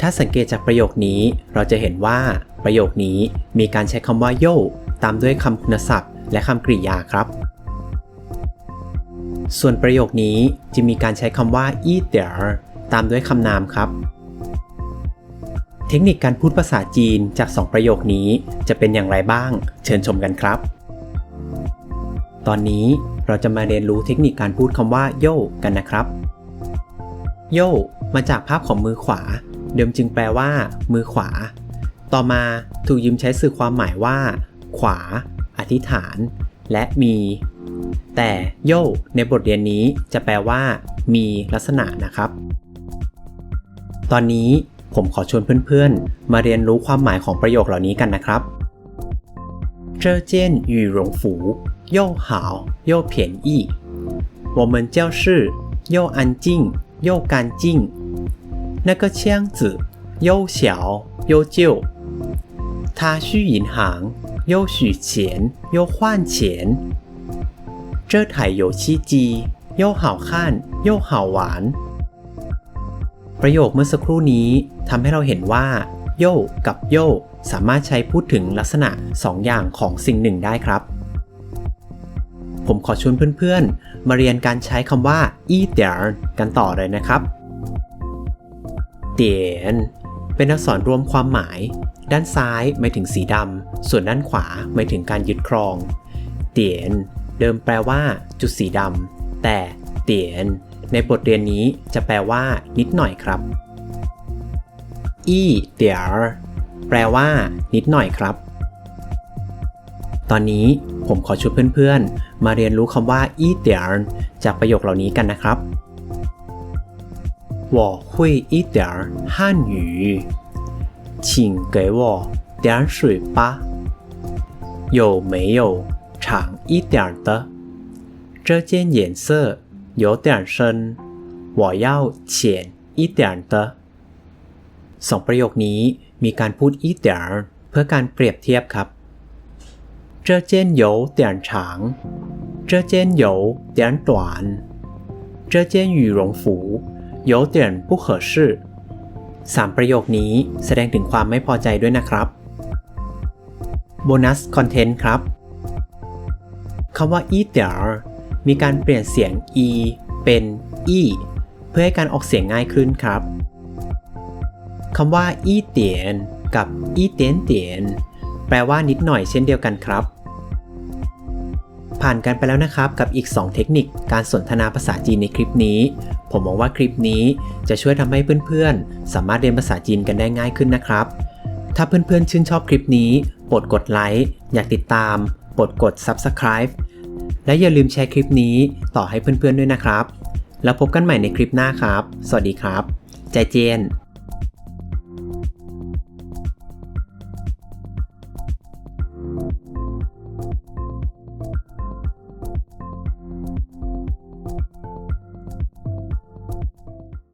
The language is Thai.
ถ้าสังเกตจากประโยคนี้เราจะเห็นว่าประโยคนี้มีการใช้คำว่าโยตามด้วยคำคุณศัพท์ และคำกริยาครับ ส่วนประโยคนี้จะมีการใช้คำว่า e t h e r ตามด้วยคำนามครับ เทคนิคการพูดภาษาจีนจาก 2 ประโยคนี้จะเป็นอย่างไรบ้าง เชิญชมกันครับ ตอนนี้เราจะมาเรียนรู้เทคนิคการพูดคำว่าโยกันนะครับ โยมาจากภาพของมือขวา เดิมจึงแปลว่า มือขวา ต่อมาถูกยืมใช้สื่อความหมายว่า ขวา อธิษฐาน และมี แต่โยในบทเรียนนี้จะแปลว่า มีลักษณะนะครับ ตอนนี้ผมขอชวนเพื่อนๆ มาเรียนรู้ความหมายของประโยคเหล่านี้กันนะครับ这件羽绒服又好又便宜我们教室又安静又干净 那个箱子又小又旧他去银行又取钱又换钱这台游戏机又好看又好玩 ประโยคเมื่อสักครู่นี้ทำให้เราเห็นว่า โยกับโยสามารถใช้พูดถึงลักษณะ 2 อย่างของสิ่งหนึ่งได้ครับ ผมขอชวนเพื่อนๆ มาเรียนการใช้คำว่า อีเตียนกันต่อเลยนะครับ เตียน เป็นอักษรรวมความหมาย ด้านซ้ายหมายถึงสีดำ ส่วนด้านขวาหมายถึงการยึดครอง เตียน เดิมแปลว่า จุดสีดำ แต่เตียน ในบทเรียนนี้จะแปลว่า นิดหน่อยครับ อีเตียแปลว่า นิดหน่อยครับ ตอนนี้ผมขอชวนเพื่อนๆ มาเรียนรู้คำว่าอีเตียจากประโยคเหล่านี้กันนะครับ 我会一点汉语请给我点水吧有没有长一点的这件颜色有点深我要浅一点的สองประโยคนี้มีการพูดอีเตียเพื่อการเปรียบเทียบครับ这件有点长这件有点短这件羽绒服 有点不合适สามประโยคนี้แสดงถึงความไม่พอใจด้วยนะครับโบนัสคอนเทนต์ครับคำว่าอีเตียมีการเปลี่ยนเสียง e เป็น e เพื่อให้การออกเสียงง่ายขึ้นครับคำว่าอีเตียนกับอีเตียนเตียนแปลว่านิดหน่อยเช่นเดียวกันครับ ผ่านกันไปแล้วนะครับกับอีก 2 เทคนิคการสนทนาภาษาจีนในคลิปนี้ ผมมองว่าคลิปนี้จะช่วยทำให้เพื่อนๆ สามารถเรียนภาษาจีนกันได้ง่ายขึ้นนะครับ ถ้าเพื่อนๆ ชื่นชอบคลิปนี้โปรดกดไลค์อยากติดตามโปรดกด Subscribe และอย่าลืมแชร์คลิปนี้ต่อให้เพื่อนๆด้วยนะครับ แล้วพบกันใหม่ในคลิปหน้าครับ สวัสดีครับ ใจเจน